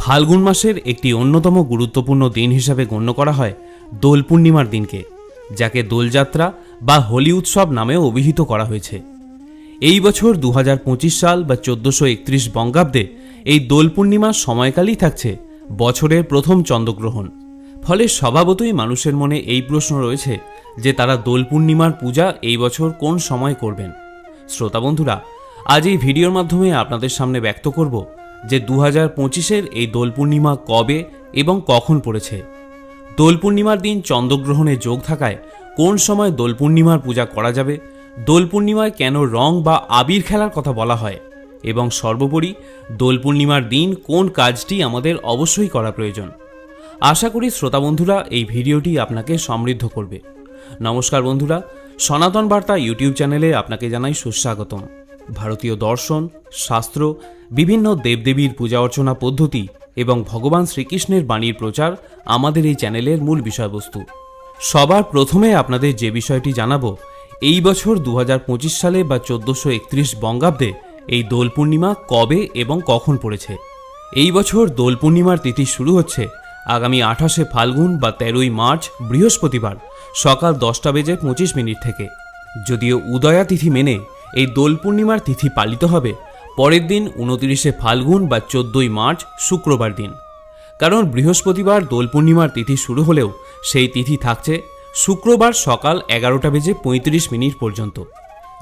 ফাল্গুন মাসের একটি অন্যতম গুরুত্বপূর্ণ দিন হিসাবে গণ্য করা হয় দোল পূর্ণিমার দিনকে, যাকে দোলযাত্রা বা হোলি উৎসব নামেও অভিহিত করা হয়েছে। এই বছর দু হাজার পঁচিশ সাল বা চোদ্দোশো একত্রিশ বঙ্গাব্দে এই দোল পূর্ণিমার সময়কালই থাকছে বছরের প্রথম চন্দ্রগ্রহণ। ফলে স্বভাবতই মানুষের মনে এই প্রশ্ন রয়েছে যে তারা দোল পূর্ণিমার পূজা এই বছর কোন সময় করবেন। শ্রোতা বন্ধুরা, আজ এই ভিডিওর মাধ্যমে আপনাদের সামনে ব্যক্ত করব যে দু হাজার পঁচিশের এই দোল পূর্ণিমা কবে এবং কখন পড়েছে? দোল পূর্ণিমার দিন চন্দ্রগ্রহণে যোগ থাকায় কোন সময় দোল পূর্ণিমার পূজা করা যাবে দোল পূর্ণিমায় কেন রং বা আবির খেলার কথা বলা হয় এবং সর্বোপরি দোল পূর্ণিমার দিন কোন কাজটি আমাদের অবশ্যই করা প্রয়োজন। আশা করি শ্রোতা বন্ধুরা এই ভিডিওটি আপনাকে সমৃদ্ধ করবে। নমস্কার বন্ধুরা, সনাতন বার্তা ইউটিউব চ্যানেলে আপনাকে জানাই সুস্বাগতম। ভারতীয় দর্শন, শাস্ত্র, বিভিন্ন দেবদেবীর পূজা অর্চনা পদ্ধতি এবং ভগবান শ্রীকৃষ্ণের বাণীর প্রচার আমাদের এই চ্যানেলের মূল বিষয়বস্তু। সবার প্রথমে আপনাদের যে বিষয়টি জানাব, এই বছর দু হাজার পঁচিশ সালে বা চোদ্দোশো একত্রিশ বঙ্গাব্দে এই দোল পূর্ণিমা কবে এবং কখন পড়েছে? এই বছর দোল পূর্ণিমার তিথি শুরু হচ্ছে আগামী আঠাশে ফাল্গুন বা তেরোই মার্চ বৃহস্পতিবার সকাল দশটা বেজে পঁচিশ মিনিট থেকে। যদিও উদয়া তিথি মেনে এই দোল পূর্ণিমার তিথি পালিত হবে। পরের দিন উনতিরিশে ফাল্গুন বা চোদ্দই মার্চ, শুক্রবার দিন। কারণ বৃহস্পতিবার দোল পূর্ণিমার তিথি শুরু হলেও সেই তিথি থাকছে শুক্রবার সকাল এগারোটা বেজে পঁয়ত্রিশ মিনিট পর্যন্ত।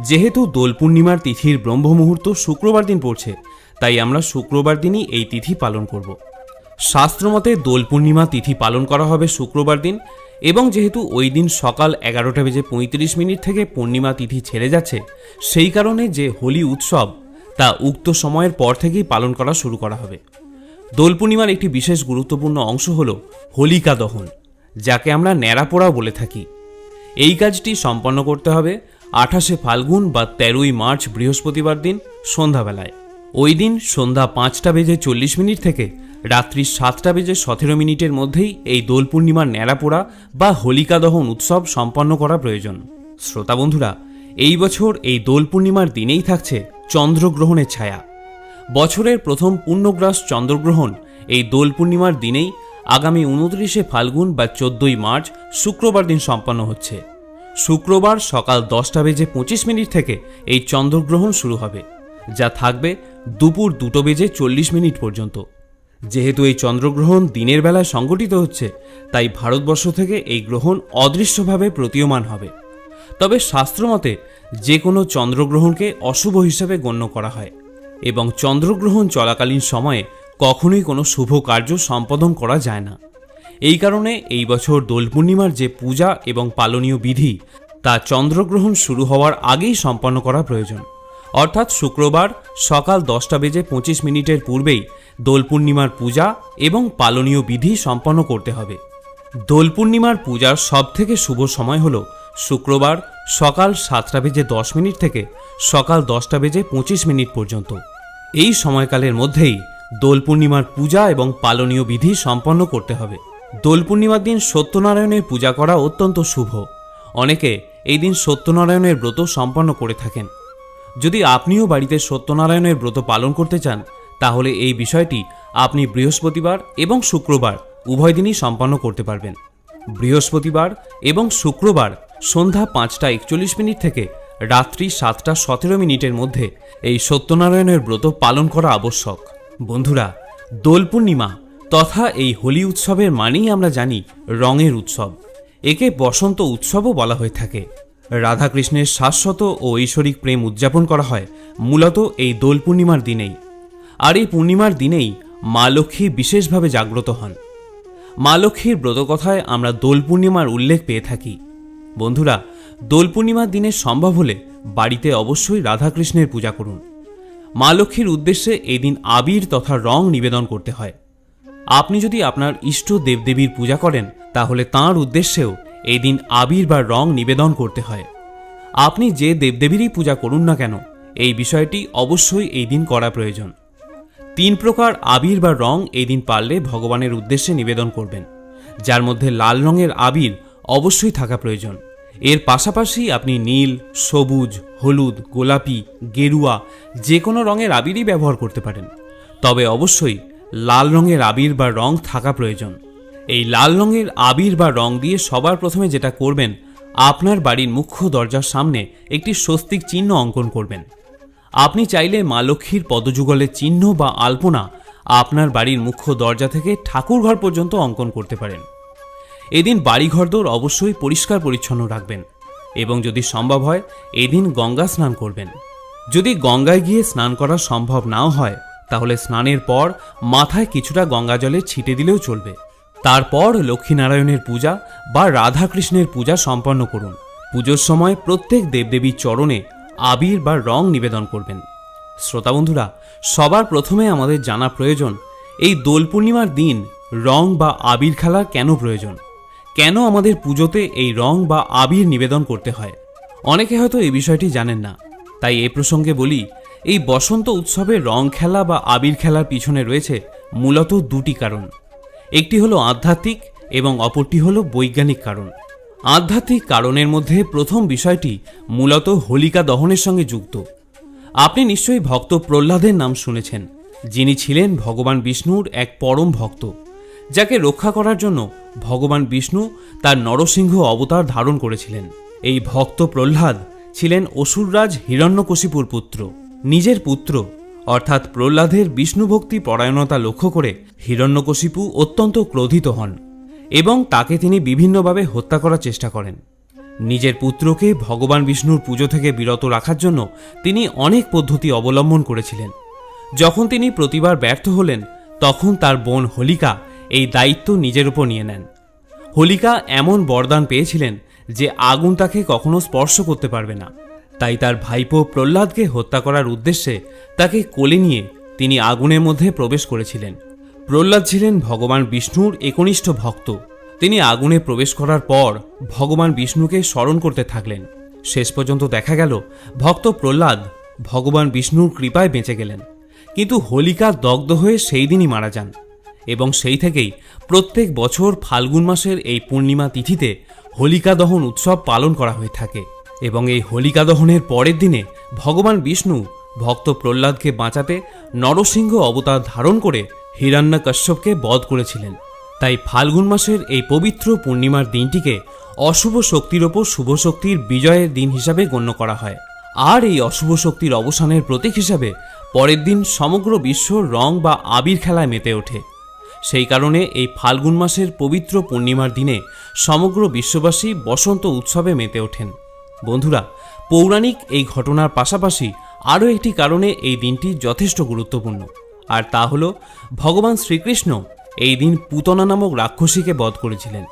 যেহেতু দোল পূর্ণিমার তিথির ব্রহ্ম মুহূর্ত শুক্রবার দিন পড়ছে, তাই আমরা শুক্রবার দিনই এই তিথি পালন করব। শাস্ত্রমতে দোল পূর্ণিমা তিথি পালন করা হবে শুক্রবার দিন এবং যেহেতু ওই দিন সকাল এগারোটা বেজে পঁয়ত্রিশ মিনিট থেকে পূর্ণিমা তিথি ছেড়ে যাচ্ছে, সেই কারণে যে হোলি উৎসব তা উক্ত সময়ের পর থেকেই পালন করা শুরু করা হবে। দোল পূর্ণিমার একটি বিশেষ গুরুত্বপূর্ণ অংশ হল হোলিকা দহন, যাকে আমরা ন্যাড়াপোড়া বলে থাকি। এই কাজটি সম্পন্ন করতে হবে আঠাশে ফাল্গুন বা তেরোই মার্চ বৃহস্পতিবার দিন সন্ধ্যাবেলায়। ওই দিন সন্ধ্যা পাঁচটা বেজে চল্লিশ মিনিট থেকে রাত্রি সাতটা বেজে সতেরো মিনিটের মধ্যেই এই দোল পূর্ণিমার ন্যাড়াপোড়া বা হোলিকা দহন উৎসব সম্পন্ন করা প্রয়োজন। শ্রোতা বন্ধুরা, এই বছর এই দোল পূর্ণিমার দিনেই থাকছে চন্দ্রগ্রহণের ছায়া। বছরের প্রথম পূর্ণগ্রাস চন্দ্রগ্রহণ এই দোল পূর্ণিমার দিনেই আগামী উনত্রিশে ফাল্গুন বা চোদ্দই মার্চ শুক্রবার দিন সম্পন্ন হচ্ছে। শুক্রবার সকাল দশটা বেজে পঁচিশ মিনিট থেকে এই চন্দ্রগ্রহণ শুরু হবে, যা থাকবে দুপুর দুটো বেজে চল্লিশ মিনিট পর্যন্ত। যেহেতু এই চন্দ্রগ্রহণ দিনের বেলায় সংগঠিত হচ্ছে, তাই ভারতবর্ষ থেকে এই গ্রহণ অদৃশ্যভাবে প্রতীয়মান হবে। তবে শাস্ত্রমতে যে কোনো চন্দ্রগ্রহণকে অশুভ হিসাবে গণ্য করা হয় এবং চন্দ্রগ্রহণ চলাকালীন সময়ে কখনোই কোনো শুভ কার্য সম্পাদন করা যায় না। এই কারণে এই বছর দোল পূর্ণিমার যে পূজা এবং পালনীয় বিধি, তা চন্দ্রগ্রহণ শুরু হওয়ার আগেই সম্পন্ন করা প্রয়োজন। অর্থাৎ শুক্রবার সকাল দশটা বেজে পঁচিশ মিনিটের পূর্বেই দোল পূর্ণিমার পূজা এবং পালনীয় বিধি সম্পন্ন করতে হবে। দোল পূর্ণিমার পূজার সবথেকে শুভ সময় হল শুক্রবার সকাল সাতটা বেজে দশ মিনিট থেকে সকাল দশটা বেজে পঁচিশ মিনিট পর্যন্ত। এই সময়কালের মধ্যেই দোল পূর্ণিমার পূজা এবং পালনীয় বিধি সম্পন্ন করতে হবে। দোল পূর্ণিমার দিন সত্যনারায়ণের পূজা করা অত্যন্ত শুভ। অনেকে এই দিন সত্যনারায়ণের ব্রত সম্পন্ন করে থাকেন। যদি আপনিও বাড়িতে সত্যনারায়ণের ব্রত পালন করতে চান তাহলে এই বিষয়টি আপনি বৃহস্পতিবার এবং শুক্রবার উভয় দিনই সম্পন্ন করতে পারবেন। বৃহস্পতিবার এবং শুক্রবার সন্ধ্যা পাঁচটা একচল্লিশ মিনিট থেকে রাত্রি সাতটা সতেরো মিনিটের মধ্যে এই সত্যনারায়ণের ব্রত পালন করা আবশ্যক। বন্ধুরা, দোল পূর্ণিমা তথা এই হোলি উৎসবের মানেই আমরা জানি রঙের উৎসব। একে বসন্ত উৎসবও বলা হয়ে থাকে। রাধাকৃষ্ণের শাশ্বত ও ঐশ্বরিক প্রেম উদযাপন করা হয় মূলত এই দোল পূর্ণিমার দিনেই। আর এই পূর্ণিমার দিনেই মা লক্ষ্মী বিশেষভাবে জাগ্রত হন। মা লক্ষ্মীর ব্রতকথায় আমরা দোল পূর্ণিমার উল্লেখ পেয়ে থাকি। বন্ধুরা, দোল পূর্ণিমার দিনে সম্ভব হলে বাড়িতে অবশ্যই রাধাকৃষ্ণের পূজা করুন। মা লক্ষ্মীর উদ্দেশ্যে এই দিন আবির তথা রং নিবেদন করতে হয়। আপনি যদি আপনার ইষ্ট দেবদেবীর পূজা করেন, তাহলে তাঁর উদ্দেশ্যেও এই দিন আবির বা রং নিবেদন করতে হয়। আপনি যে দেবদেবীরই পূজা করুন না কেন, এই বিষয়টি অবশ্যই এই দিন করা প্রয়োজন। তিন প্রকার আবির বা রং এই দিন পারলে ভগবানের উদ্দেশ্যে নিবেদন করবেন। যার মধ্যে লাল রঙের আবির অবশ্যই থাকা প্রয়োজন। এর পাশাপাশি আপনি নীল, সবুজ, হলুদ, গোলাপি, গেরুয়া যে কোনো রঙের আবিরই ব্যবহার করতে পারেন। তবে অবশ্যই লাল রঙের আবির বা রং থাকা প্রয়োজন। এই লাল রঙের আবির বা রং দিয়ে সবার প্রথমে যেটা করবেন, আপনার বাড়ির মুখ্য দরজার সামনে একটি স্বস্তিক চিহ্ন অঙ্কন করবেন। আপনি চাইলে মা লক্ষ্মীর পদযুগলের চিহ্ন বা আলপনা আপনার বাড়ির মুখ্য দরজা থেকে ঠাকুরঘর পর্যন্ত অঙ্কন করতে পারেন। এদিন বাড়িঘরদোর অবশ্যই পরিষ্কার পরিচ্ছন্ন রাখবেন এবং যদি সম্ভব হয়, এদিন গঙ্গা স্নান করবেন। যদি গঙ্গায় গিয়ে স্নান করা সম্ভব নাও হয়, তাহলে স্নানের পর মাথায় কিছুটা গঙ্গা জলে ছিটে দিলেও চলবে। তারপর লক্ষ্মীনারায়ণের পূজা বা রাধাকৃষ্ণের পূজা সম্পন্ন করুন। পুজোর সময় প্রত্যেক দেবদেবীর চরণে আবির বা রং নিবেদন করবেন। শ্রোতা বন্ধুরা, সবার প্রথমে আমাদের জানা প্রয়োজন, এই দোল পূর্ণিমার দিন রং বা আবির খেলার কেন প্রয়োজন? কেন আমাদের পুজোতে এই রং বা আবির নিবেদন করতে হয়? অনেকে হয়তো এই বিষয়টি জানেন না। তাই এ প্রসঙ্গে বলি, এই বসন্ত উৎসবে রং খেলা বা আবির খেলার পিছনে রয়েছে মূলত দুটি কারণ। একটি হলো আধ্যাত্মিক এবং অপরটি হলো বৈজ্ঞানিক কারণ। আধ্যাত্মিক কারণের মধ্যে প্রথম বিষয়টি মূলত হোলিকা দহনের সঙ্গে যুক্ত। আপনি নিশ্চয়ই ভক্ত প্রহ্লাদের নাম শুনেছেন, যিনি ছিলেন ভগবান বিষ্ণুর এক পরম ভক্ত, যাকে রক্ষা করার জন্য ভগবান বিষ্ণু তার নরসিংহ অবতার ধারণ করেছিলেন। এই ভক্ত প্রহ্লাদ ছিলেন অসুররাজ হিরণ্যকশিপুর পুত্র। নিজের পুত্র, অর্থাৎ প্রহ্লাদের বিষ্ণুভক্তি পরায়ণতা লক্ষ্য করে হিরণ্যকশিপু অত্যন্ত ক্রোধিত হন। এবং তাকে তিনি বিভিন্নভাবে হত্যা করার চেষ্টা করেন। নিজের পুত্রকে ভগবান বিষ্ণুর পুজো থেকে বিরত রাখার জন্য তিনি অনেক পদ্ধতি অবলম্বন করেছিলেন। যখন তিনি প্রতিবার ব্যর্থ হলেন, তখন তার বোন হোলিকা এই দায়িত্ব নিজের উপর নিয়ে নেন। হোলিকা এমন বরদান পেয়েছিলেন যে আগুন তাকে কখনো স্পর্শ করতে পারবে না। তাই তার ভাইপো প্রহ্লাদকে হত্যা করার উদ্দেশ্যে তাকে কোলে নিয়ে তিনি আগুনের মধ্যে প্রবেশ করেছিলেন। প্রহ্লাদ ছিলেন ভগবান বিষ্ণুর একনিষ্ঠ ভক্ত। তিনি আগুনে প্রবেশ করার পর ভগবান বিষ্ণুকে স্মরণ করতে থাকলেন। শেষ পর্যন্ত দেখা গেল, ভক্ত প্রহ্লাদ ভগবান বিষ্ণুর কৃপায় বেঁচে গেলেন। কিন্তু হোলিকা দগ্ধ হয়ে সেই দিনই মারা যান এবং সেই থেকেই প্রত্যেক বছর ফাল্গুন মাসের এই পূর্ণিমা তিথিতে হোলিকা দহন উৎসব পালন করা হয়ে থাকে। এবং এই হোলিকা দহনের পরের দিনে ভগবান বিষ্ণু ভক্ত প্রহ্লাদকে বাঁচাতে নরসিংহ অবতার ধারণ করে হিরণ্যকশ্যপকে বধ করেছিলেন। তাই ফাল্গুন মাসের এই পবিত্র পূর্ণিমার দিনটিকে অশুভ শক্তির ওপর শুভ শক্তির বিজয়ের দিন হিসাবে গণ্য করা হয়। আর এই অশুভ শক্তির অবসানের প্রতীক হিসাবে পরের দিন সমগ্র বিশ্ব রং বা আবির খেলায় মেতে ওঠে। সেই কারণে এই ফাল্গুন মাসের পবিত্র পূর্ণিমার দিনে সমগ্র বিশ্ববাসী বসন্ত উৎসবে মেতে ওঠেন। বন্ধুরা, পৌরাণিক এই ঘটনার পাশাপাশি আরও একটি কারণে এই দিনটি যথেষ্ট গুরুত্বপূর্ণ। আর তা হল, ভগবান শ্রীকৃষ্ণ এই দিন পুতনা নামক রাক্ষসীকে বধ করেছিলেন।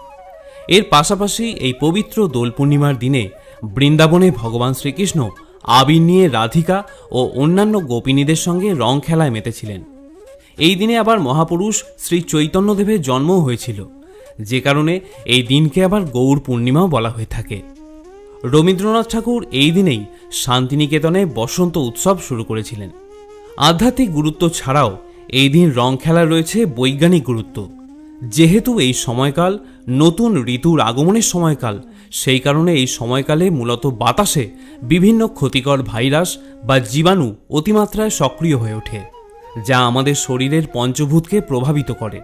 এর পাশাপাশি এই পবিত্র দোল পূর্ণিমার দিনে বৃন্দাবনে ভগবান শ্রীকৃষ্ণ আবির নিয়ে রাধিকা ও অন্যান্য গোপিনীদের সঙ্গে রং খেলায় মেতেছিলেন। এই দিনে আবার মহাপুরুষ শ্রী চৈতন্যদেবের জন্মও হয়েছিল। যে কারণে এই দিনকে আবার গৌর পূর্ণিমাও বলা হয়ে থাকে। রবীন্দ্রনাথ ঠাকুর এই দিনেই শান্তিনিকেতনে বসন্ত উৎসব শুরু করেছিলেন। আধ্যাত্মিক গুরুত্ব ছাড়াও এই দিন রং খেলার রয়েছে বৈজ্ঞানিক গুরুত্ব। যেহেতু এই সময়কাল নতুন ঋতুর আগমনের সময়কাল, সেই কারণে এই সময়কালে মূলত বাতাসে বিভিন্ন ক্ষতিকর ভাইরাস বা জীবাণু অতিমাত্রায় সক্রিয় হয়ে ওঠে, যা আমাদের শরীরের পঞ্চভূতকে প্রভাবিত করে।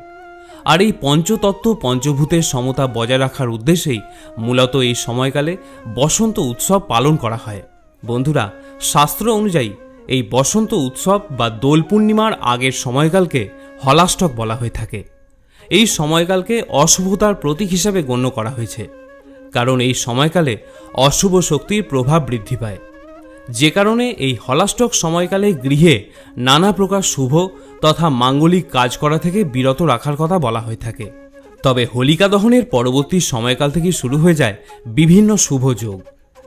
আর এই পঞ্চতত্ত্ব পঞ্চভূতের সমতা বজায় রাখার উদ্দেশ্যেই মূলত এই সময়কালে বসন্ত উৎসব পালন করা হয়। বন্ধুরা, শাস্ত্র অনুযায়ী এই বসন্ত উৎসব বা দোল পূর্ণিমার আগের সময়কালকে হলাষ্টক বলা হয়ে থাকে। এই সময়কালকে অশুভতার প্রতীক হিসাবে গণ্য করা হয়েছে। কারণ এই সময়কালে অশুভ শক্তির প্রভাব বৃদ্ধি পায়। যে কারণে এই হলাষ্টক সময়কালে গৃহে নানা প্রকার শুভ তথা মাঙ্গলিক কাজ করা থেকে বিরত রাখার কথা বলা হয়ে থাকে। তবে হোলিকা দহনের পরবর্তী সময়কাল থেকে শুরু হয়ে যায় বিভিন্ন শুভ যোগ।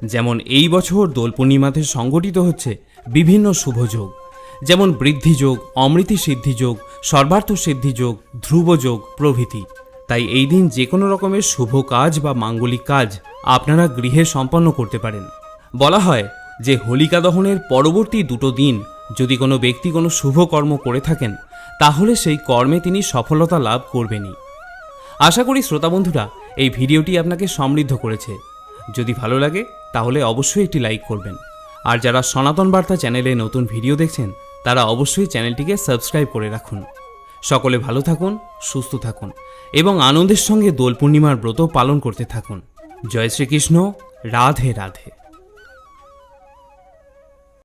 যেমন এই বছর দোল পূর্ণিমাতে সংগঠিত হচ্ছে বিভিন্ন শুভ যোগ। যেমন বৃদ্ধি যোগ, অমৃতি সিদ্ধি যোগ, সর্বার্থ সিদ্ধি যোগ, ধ্রুব যোগ প্রভৃতি। তাই এই দিন যে কোনো রকমের শুভ কাজ বা মাঙ্গলিক কাজ আপনারা গৃহে সম্পন্ন করতে পারেন। বলা হয় যে হোলিকা দহনের পরবর্তী দুটো দিন যদি কোনো ব্যক্তি কোনো শুভ কর্ম করে থাকেন, তাহলে সেই কর্মে তিনি সফলতা লাভ করবেনই। আশা করি শ্রোতা বন্ধুরা, এই ভিডিওটি আপনাকে সমৃদ্ধ করেছে। যদি ভালো লাগে, তাহলে অবশ্যই একটি লাইক করবেন। আর যারা সনাতন বার্তা চ্যানেলে নতুন ভিডিও দেখছেন, তারা অবশ্যই চ্যানেলটিকে সাবস্ক্রাইব করে রাখুন। সকলে ভালো থাকুন, সুস্থ থাকুন, এবং আনন্দের সঙ্গে দোল পূর্ণিমার ব্রত পালন করতে থাকুন। জয় শ্রীকৃষ্ণ, রাধে রাধে।